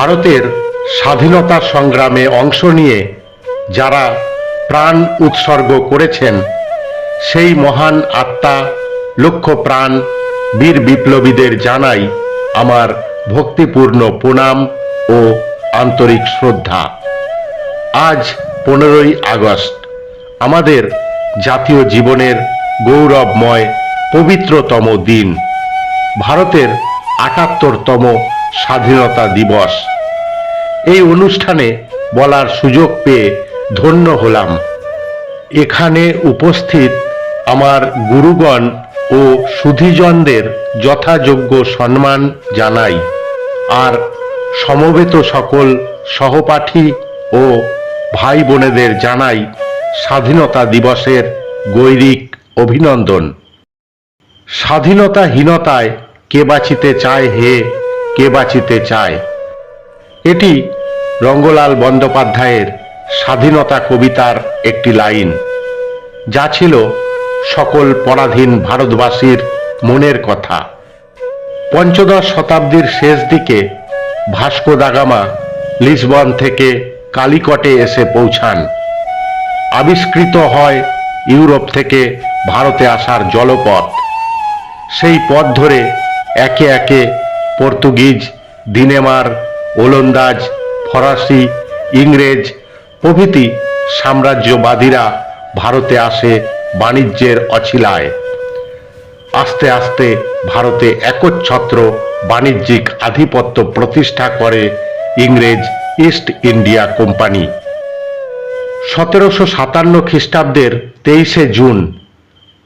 ভারতের স্বাধীনতা সংগ্রামে অংশ নিয়ে যারা প্রাণ উৎসর্গ করেছেন, সেই মহান আত্মা লক্ষ প্রাণ বীর বিপ্লবীদের জানাই আমার ভক্তিপূর্ণ প্রণাম ও আন্তরিক শ্রদ্ধা। আজ পনেরোই আগস্ট, আমাদের জাতীয় জীবনের গৌরবময় পবিত্রতম দিন, ভারতের আটাত্তরতম স্বাধীনতা দিবস। এই অনুষ্ঠানে বলার সুযোগ পেয়ে ধন্য হলাম। এখানে উপস্থিত আমার গুরুগণ ও সুধীজনদের যথাযোগ্য সম্মান জানাই। আর সমবেত সকল সহপাঠী ও ভাই বোনেদের জানাই স্বাধীনতা দিবসের গৈরিক অভিনন্দন। স্বাধীনতাহীনতায় কে বাঁচিতে চায় হে কে বাঁচিতে চায়? এটি রঙ্গলাল বন্দ্যোপাধ্যায়ের স্বাধীনতা কবিতার একটি লাইন, যা ছিল সকল পরাধীন ভারতবাসীর মনের কথা। পঞ্চদশ শতাব্দীর শেষ দিকে ভাস্কো দাগামা লিসবন থেকে কালিকটে এসে পৌঁছান। আবিষ্কৃত হয় ইউরোপ থেকে ভারতে আসার জলপথ। সেই পথ ধরে একে একে পর্তুগিজ, দিনেমার, ওলন্দাজ, ফরাসি, ইংরেজ প্রভৃতি সাম্রাজ্যবাদীরা ভারতে আসে বাণিজ্যের অছিলায়। আস্তে আস্তে ভারতে একচ্ছত্র বাণিজ্যিক আধিপত্য প্রতিষ্ঠা করে ইংরেজ ইস্ট ইন্ডিয়া কোম্পানি। সতেরোশো সাতান্ন খ্রিস্টাব্দের তেইশে জুন,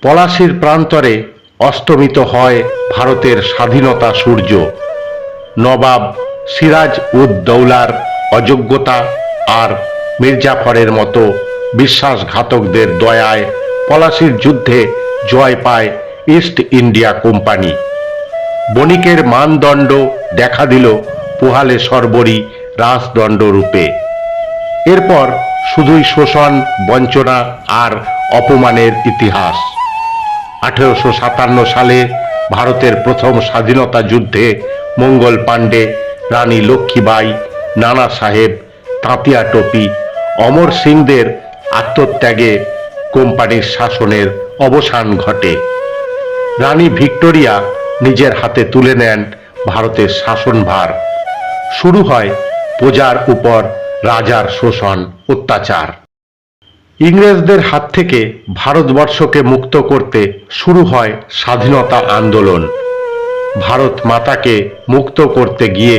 পলাশির প্রান্তরে অস্তমিত হয় ভারতের স্বাধীনতা সূর্য। নবাব সিরাজ উদ দৌলার অযোগ্যতা আর মির্জাফরের মতো বিশ্বাসঘাতকদের দয়ায় পলাশির যুদ্ধে জয় পায় ইস্ট ইন্ডিয়া কোম্পানি। বণিকের মানদণ্ড দেখা দিল পোহালে সর্বরী রাজদণ্ড রূপে। এরপর শুধুই শোষণ, বঞ্চনা আর অপমানের ইতিহাস। আঠেরোশো সাতান্ন সালে ভারতের প্রথম স্বাধীনতা যুদ্ধে মঙ্গল পাণ্ডে, রানী লক্ষ্মীবাই, নানা সাহেব, তাঁতিয়া টপি, অমর সিংদের আত্মত্যাগে কোম্পানির শাসনের অবসান ঘটে। রানী ভিক্টোরিয়া নিজের হাতে তুলে নেন ভারতের শাসনভার। শুরু হয় প্রজার উপর রাজার শোষণ অত্যাচার। ইংরেজদের হাত থেকে ভারতবর্ষকে মুক্ত করতে শুরু হয় স্বাধীনতা আন্দোলন। ভারত মাতাকে মুক্ত করতে গিয়ে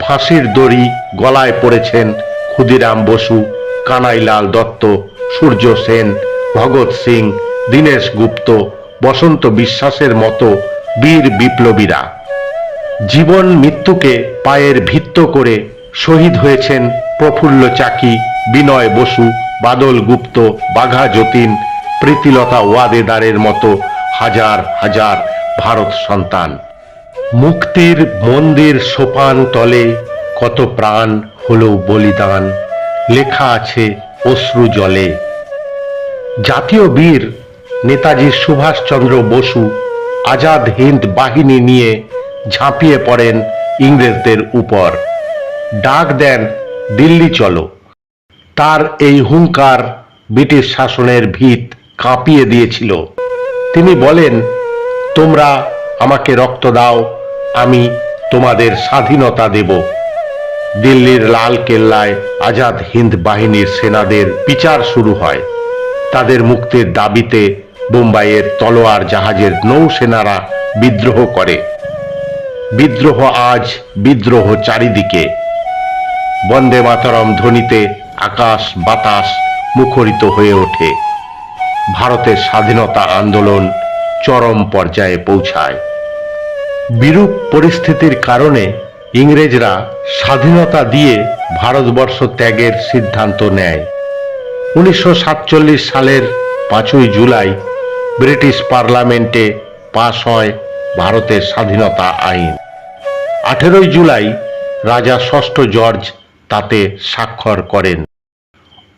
ফাঁসির দড়ি গলায় পড়েছেন ক্ষুদিরাম বসু, কানাইলাল দত্ত, সূর্য সেন, ভগৎ সিং, দীনেশ গুপ্ত, বসন্ত বিশ্বাসের মতো বীর বিপ্লবীরা। জীবন মৃত্যুকে পায়ের ভিত্ত করে শহীদ হয়েছেন প্রফুল্ল চাকি, বিনয় বসু বাদল গুপ্ত, বাঘা যতীন, প্রীতিলতা ওয়াদেদারের মতো হাজার হাজার ভারত সন্তান। মুক্তির মন্দির সোপান তলে কত প্রাণ হলো বলিদান, লেখা আছে অশ্রু জলে। জাতীয় বীর নেতাজি সুভাষচন্দ্র বসু আজাদ হিন্দ বাহিনী নিয়ে ঝাঁপিয়ে পড়েন ইংরেজদের উপর। ডাক দেন, দিল্লি চলো। তার এই হুঙ্কার ব্রিটিশ শাসনের ভিত কাঁপিয়ে দিয়েছিল। তিনি বলেন, তোমরা আমাকে রক্ত দাও, আমি তোমাদের স্বাধীনতা দেব। দিল্লির লাল কেল্লায় আজাদ হিন্দ বাহিনীর সেনাদের বিচার শুরু হয়। তাদের মুক্তির দাবিতে বোম্বাইয়ের তলোয়ার জাহাজের নৌসেনারা বিদ্রোহ করে। বিদ্রোহ আজ বিদ্রোহ চারিদিকে। বন্দে মাতরম ধ্বনিতে আকাশ, বাতাস মুখরিত হয়ে ওঠে। ভারতের স্বাধীনতা আন্দোলন চরম পর্যায়ে পৌঁছায়। বিরূপ পরিস্থিতির কারণে ইংরেজরা স্বাধীনতা দিয়ে ভারতবর্ষ ত্যাগের সিদ্ধান্ত নেয়। উনিশশো সাতচল্লিশ সালের পাঁচই জুলাই ব্রিটিশ পার্লামেন্টে পাশ হয় ভারতের স্বাধীনতা আইন। আঠেরোই জুলাই রাজা ষষ্ঠ জর্জ তাতে স্বাক্ষর করেন।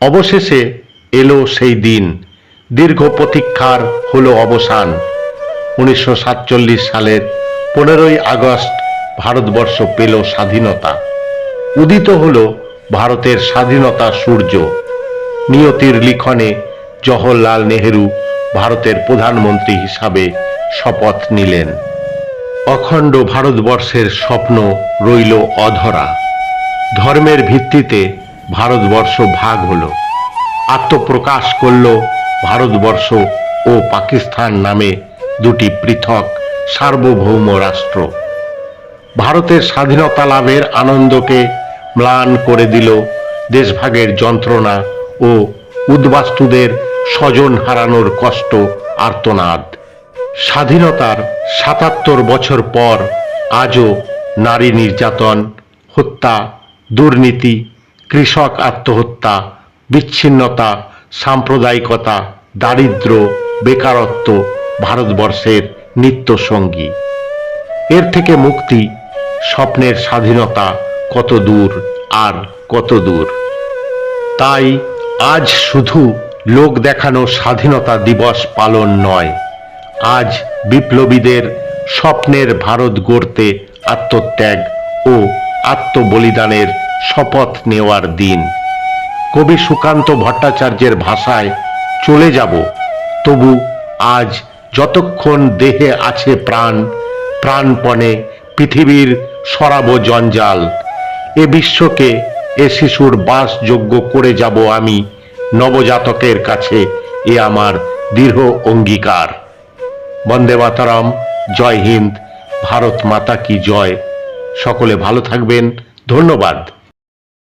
অবশেষে এলো সেই দিন। দীর্ঘ প্রতীক্ষার হলো অবসান। উনিশশো সাতচল্লিশ সালের পনেরোই আগস্ট ভারতবর্ষ পেল স্বাধীনতা। উদিত হল ভারতের স্বাধীনতা সূর্য। নিয়তির লিখনে জওহরলাল নেহেরু ভারতের প্রধানমন্ত্রী হিসাবে শপথ নিলেন। অখণ্ড ভারতবর্ষের স্বপ্ন রইল অধরা। ধর্মের ভিত্তিতে ভারতবর্ষ ভাগ হলো। আত্মপ্রকাশ করল ভারতবর্ষ ও পাকিস্তান নামে দুটি পৃথক সার্বভৌম রাষ্ট্র। ভারতের স্বাধীনতা লাভের আনন্দকে ম্লান করে দিল দেশভাগের যন্ত্রণা ও উদ্বাস্তুদের স্বজন হারানোর কষ্ট, আর্তনাদ। স্বাধীনতার সাতাত্তর বছর পর আজও নারী নির্যাতন, হত্যা, দুর্নীতি কৃষক আত্মহত্যা, বিচ্ছিন্নতা, সাম্প্রদায়িকতা দারিদ্র্য বেকারত্ব, ভারতবর্ষের নিত্য সঙ্গী এর থেকে মুক্তি, স্বপ্নের স্বাধীনতা কত দূর আর কত দূর। তাই আজ শুধু লোক দেখানো স্বাধীনতা দিবস পালন নয়, আজ বিপ্লবীদের স্বপ্নের ভারত গড়তে আত্মত্যাগ ও আত্মবলিদানের শপথ নেওয়ার দিন। কবি সুকান্ত ভট্টাচার্যের ভাষায়, চলে যাব। তবু আজ যতক্ষণ দেহে আছে প্রাণ, প্রাণপণে পৃথিবীর সরাব জঞ্জাল। এ বিশ্বকে, এ শিশুর বাসযোগ্য করে যাব আমি, নবজাতকের কাছে এ আমার দৃঢ় অঙ্গীকার। বন্দে মাতারাম, জয় হিন্দ। ভারত মাতা কি জয়? সকলে ভালো থাকবেন। ধন্যবাদ।